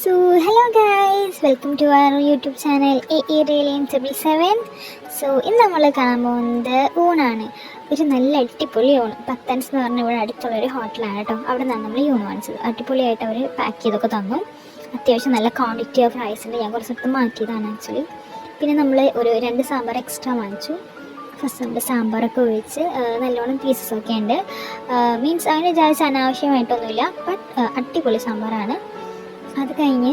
So hello guys welcome to our YouTube channel A E റിയലിയൻ triple seven so ഇന്ന് നമ്മൾ കാണാൻ പോകുന്നത് ഊണാണ്. ഒരു നല്ല അടിപൊളി ഊണ്. പത്തൻസ് എന്ന് പറഞ്ഞ ഇവിടെ അടുത്തുള്ള ഒരു ഹോട്ടലാണ് കേട്ടോ. അവിടെ നിന്നാണ് നമ്മൾ ഈ ഊണ് വാങ്ങിച്ചത്. അടിപൊളിയായിട്ട് അവർ പാക്ക് ചെയ്തൊക്കെ തന്നു. അത്യാവശ്യം നല്ല ക്വാണ്ടിറ്റി ഓഫ് റൈസ് ഉണ്ട്. ഞാൻ കുറച്ചെടുത്ത് മാറ്റിയതാണ് ആക്ച്വലി പിന്നെ നമ്മൾ ഒരു രണ്ട് സാമ്പാർ എക്സ്ട്രാ വാങ്ങിച്ചു. ഫസ്റ്റ് നമ്മൾ സാമ്പാറൊക്കെ ഒഴിച്ച് നല്ലോണം പീസസ് ഒക്കെ ഉണ്ട്. മീൻസ് അങ്ങനെ വിചാരിച്ച് അനാവശ്യമായിട്ടൊന്നുമില്ല. ബട്ട് അടിപൊളി സാമ്പാറാണ്. അത് കഴിഞ്ഞ്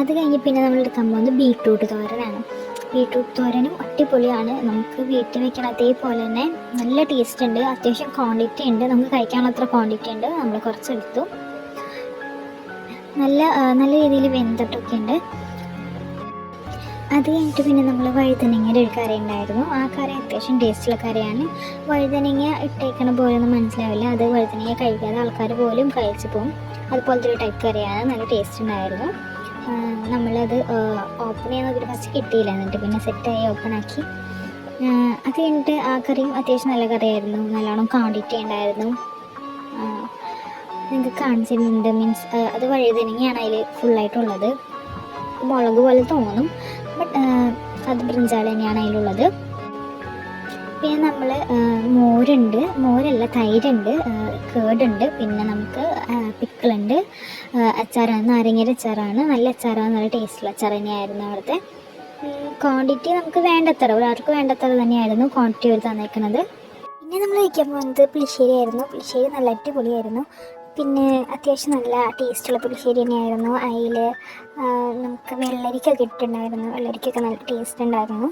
അത് കഴിഞ്ഞ് പിന്നെ നമ്മൾ എടുക്കാൻ പോകുന്നത് ബീട്രൂട്ട് തോരനാണ് ബീട്രൂട്ട് തോരനും അടിപൊളിയാണ്. നമുക്ക് വീട്ടിൽ വെക്കണം അതേപോലെ തന്നെ നല്ല ടേസ്റ്റ് ഉണ്ട്. അത്യാവശ്യം ക്വാണ്ടിറ്റി ഉണ്ട്. നമുക്ക് കഴിക്കാനുള്ള അത്ര ക്വാണ്ടിറ്റി ഉണ്ട്. നമ്മൾ കുറച്ചെടുത്തു. നല്ല നല്ല രീതിയിൽ വെന്തിട്ടൊക്കെ ഉണ്ട്. അത് കഴിഞ്ഞിട്ട് പിന്നെ നമ്മൾ വഴുതനങ്ങയുടെ ഒരു കറി ഉണ്ടായിരുന്നു. ആ കറി അത്യാവശ്യം ടേസ്റ്റുള്ള കറിയാണ്. വഴുതനങ്ങ ഇട്ടേക്കണ പോലെയൊന്നും മനസ്സിലാവില്ല. അത് വഴുതനങ്ങ കഴിക്കാതെ ആൾക്കാർ പോലും കഴിച്ചു പോകും. അതുപോലത്തെ ഒരു ടൈപ്പ് കറിയാണ്. നല്ല ടേസ്റ്റ് ഉണ്ടായിരുന്നു. നമ്മളത് ഓപ്പൺ ചെയ്യാൻ നോക്കിയിട്ട് ഫസ്റ്റ് കിട്ടിയില്ല എന്നിട്ട് പിന്നെ സെറ്റായി ഓപ്പൺ ആക്കി. അത് കഴിഞ്ഞിട്ട് ആ കറിയും അത്യാവശ്യം നല്ല കറിയായിരുന്നു. നല്ലോണം ക്വാണ്ടിറ്റി ഉണ്ടായിരുന്നു. നിങ്ങൾക്ക് കാണിച്ചിട്ടുണ്ട്. മീൻസ് അത് വഴുതനങ്ങയാണ് അതിൽ ഫുള്ളായിട്ടുള്ളത് മുളക് പോലെ തോന്നും. ബട്ട് അത് ബ്രിഞ്ചാൾ തന്നെയാണ് അതിലുള്ളത്. പിന്നെ നമ്മൾ മോരുണ്ട്. മോരല്ല തൈരുണ്ട് കേടുണ്ട്. പിന്നെ നമുക്ക് പിക്കിളുണ്ട്. അച്ചാറാണ് നാരങ്ങയുടെ അച്ചാറാണ്. നല്ല അച്ചാറാണ് നല്ല ടേസ്റ്റുള്ള അച്ചാർ തന്നെയായിരുന്നു അവിടുത്തെ. ക്വാണ്ടിറ്റി നമുക്ക് വേണ്ടത്ര. ഒരാൾക്ക് വേണ്ടത്ര തന്നെയായിരുന്നു ക്വാണ്ടിറ്റി അവർ തന്നേക്കുന്നത് പിന്നെ നമ്മൾ കഴിക്കാൻ പോകുന്നത് പുളിശ്ശേരി ആയിരുന്നു പുളിശ്ശേരി നല്ല അടിപൊളിയായിരുന്നു. പിന്നെ അത്യാവശ്യം നല്ല ടേസ്റ്റുള്ള പുളിശ്ശേരി തന്നെയായിരുന്നു. അതിൽ നമുക്ക് വെള്ളരിക്കൊക്കെ ഇട്ടിട്ടുണ്ടായിരുന്നു വെള്ളരിക്കൊക്കെ നല്ല ടേസ്റ്റ് ഉണ്ടായിരുന്നു.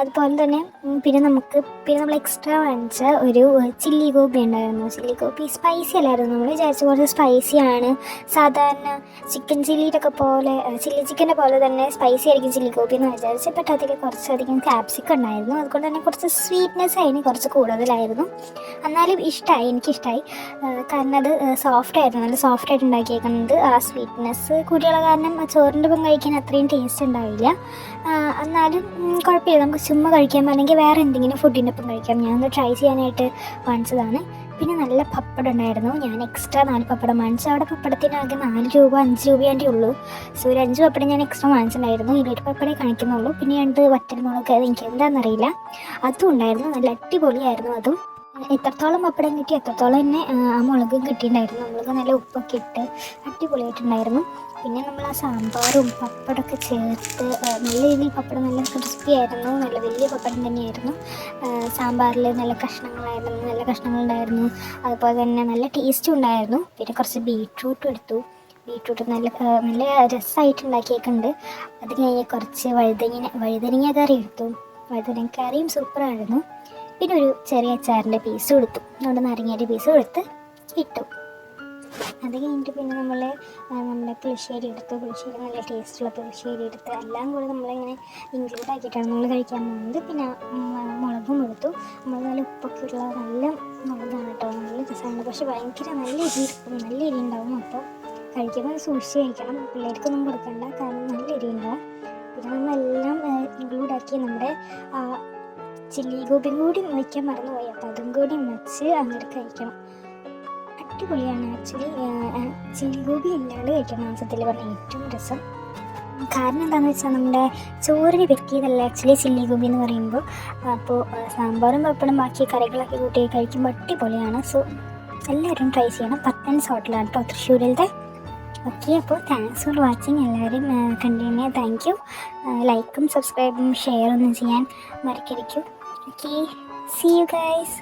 അതുപോലെ തന്നെ പിന്നെ നമുക്ക് പിന്നെ നമ്മൾ എക്സ്ട്രാ വാങ്ങിച്ച ഒരു ചില്ലി ഗോപി ഉണ്ടായിരുന്നു. ചില്ലി ഗോപി സ്പൈസി അല്ലായിരുന്നു. നമ്മൾ വിചാരിച്ച കുറച്ച് സ്പൈസി ആണ്. സാധാരണ ചിക്കൻ ചില്ലിയിലൊക്കെ പോലെ ചില്ലി ചിക്കന്റെ പോലെ തന്നെ സ്പൈസി ആയിരിക്കും ചില്ലി ഗോപി എന്ന് വിചാരിച്ചു. ബട്ട് അതിൽ കുറച്ചധികം ക്യാപ്സിക്കം ഉണ്ടായിരുന്നു. അതുകൊണ്ട് തന്നെ കുറച്ച് സ്വീറ്റ്നെസ് അതിന് കുറച്ച് കൂടുതലായിരുന്നു. എന്നാലും ഇഷ്ടമായി എനിക്കിഷ്ടമായി കാരണം അത് സോഫ്റ്റ് ആയിരുന്നു നല്ല സോഫ്റ്റ് ആയിട്ട് ഉണ്ടാക്കിയേക്കുന്നത്. ആ സ്വീറ്റ്നെസ് കൂടിയുള്ള കാരണം ചോറിന്റെ ഒപ്പം കഴിക്കാൻ അത്രയും ടേസ്റ്റ് ഉണ്ടാവില്ല. എന്നാലും കുഴപ്പമില്ല. നമുക്ക് ചുമ്മാ കഴിക്കാൻ അല്ലെങ്കിൽ വേറെ എന്തെങ്കിലും ഫുഡിന്റെ ഒപ്പം കഴിക്കാം. ഞാനൊന്ന് ട്രൈ ചെയ്യാനായിട്ട് വാങ്ങിച്ചതാണ്. പിന്നെ നല്ല പപ്പടം ഉണ്ടായിരുന്നു. ഞാൻ എക്സ്ട്രാ നാല് പപ്പടം വാങ്ങിച്ചു. അവിടെ പപ്പടത്തിനാകെ നാല് രൂപ അഞ്ച് രൂപയാണ്ടേ ഉള്ളൂ. സോ ഒരു അഞ്ച് പപ്പടം ഞാൻ എക്സ്ട്രാ വാങ്ങിച്ചിട്ടുണ്ടായിരുന്നു. ഇരുപത് പപ്പടേ കാണിക്കുന്നുള്ളൂ. പിന്നെ രണ്ട് വറ്റൽമുളക് അത് എനിക്ക് എന്താണെന്നറിയില്ല അതും ഉണ്ടായിരുന്നു. നല്ല അടിപൊളിയായിരുന്നു അതും. എത്രത്തോളം പപ്പടം കിട്ടി എത്രത്തോളം തന്നെ ആ, മുളകും കിട്ടിയിട്ടുണ്ടായിരുന്നു. മുളക് നല്ല ഉപ്പൊക്കെ ഇട്ട് അടിപൊളിയായിട്ടുണ്ടായിരുന്നു. പിന്നെ നമ്മൾ ആ സാമ്പാറും പപ്പടമൊക്കെ ചേർത്ത് നല്ല രീതിയിൽ പപ്പടം നല്ല ക്രിസ്പി ആയിരുന്നു. നല്ല വലിയ പപ്പടം തന്നെയായിരുന്നു. സാമ്പാറിൽ നല്ല കഷ്ണങ്ങളായിരുന്നു നല്ല കഷ്ണങ്ങളുണ്ടായിരുന്നു. അതുപോലെ തന്നെ നല്ല ടേസ്റ്റും ഉണ്ടായിരുന്നു. പിന്നെ കുറച്ച് ബീട്രൂട്ടും എടുത്തു. ബീട്രൂട്ട് നല്ല നല്ല രസമായിട്ട് ഉണ്ടാക്കിയേക്കുണ്ട് അത് കഴിഞ്ഞ് കുറച്ച് വഴുതനങ്ങ വഴുതനങ്ങ കറി എടുത്തു. വഴുതനങ്ങ കറിയും സൂപ്പറായിരുന്നു പിന്നെ ഒരു ചെറിയ അച്ചാറിന്റെ പീസ് കൊടുത്തു. നമ്മുടെ നാരങ്ങയുടെ പീസ് കൊടുത്ത് ഇട്ടു. അത് കഴിഞ്ഞിട്ട് പിന്നെ നമ്മൾ നമ്മുടെ പുളിശ്ശേരി എടുത്ത്. പുളിശ്ശേരി നല്ല ടേസ്റ്റുള്ള പുളിശ്ശേരി എടുത്ത് എല്ലാം കൂടെ നമ്മളിങ്ങനെ ഇൻക്ലൂഡ് ആക്കിയിട്ടാണ് നമ്മൾ കഴിക്കാൻ പോകുന്നത്. പിന്നെ മുളകും എടുത്തു നമ്മൾ നല്ല ഉപ്പൊക്കെ ഉള്ള നല്ല മുളകാണ് കേട്ടോ. നല്ല രസമാണ്. പക്ഷെ ഭയങ്കര നല്ല എരി നല്ല എരി ഉണ്ടാവും അപ്പോൾ കഴിക്കുമ്പോൾ സൂക്ഷിച്ച് കഴിക്കണം. പിള്ളേർക്കൊന്നും കൊടുക്കണ്ട. കാരണം നല്ല എരി ഉണ്ടാവും. പിന്നെ നമ്മളെല്ലാം ഇൻക്ലൂഡ് ആക്കി നമ്മുടെ ചില്ലി ഗോപിയും കൂടി വയ്ക്കാൻ മറന്നുപോയി. അപ്പോൾ അതും കൂടി വെച്ച് അങ്ങനെ കഴിക്കണം. അടിപൊളിയാണ്. ആക്ച്വലി ചില്ലി ഗോപി ഇല്ലാണ്ട് കഴിക്കണം മാംസത്തിൽ പറഞ്ഞാൽ ഏറ്റവും രസം. കാരണം എന്താണെന്ന് വെച്ചാൽ നമ്മുടെ ചോറിന് പറ്റിയതല്ല ആക്ച്വലി ചില്ലി ഗോപി എന്ന് പറയുമ്പോൾ. അപ്പോൾ സാമ്പാറും പപ്പടും ബാക്കി കറികളൊക്കെ കൂട്ടി കഴിക്കുമ്പോൾ അടിപൊളിയാണ്. സോ എല്ലാവരും ട്രൈ ചെയ്യണം. പത്തൻസ് ഹോട്ടലാണ് കേട്ടോ തൃശ്ശൂരിലത്തെ. ഓക്കെ അപ്പോൾ താങ്ക്സ് ഫോർ വാച്ചിങ് എല്ലാവരും കണ്ടിന്യൂ താങ്ക് യു ലൈക്കും സബ്സ്ക്രൈബും ഷെയറൊന്നും ചെയ്യാൻ മറക്കരുത്. Okay C you guys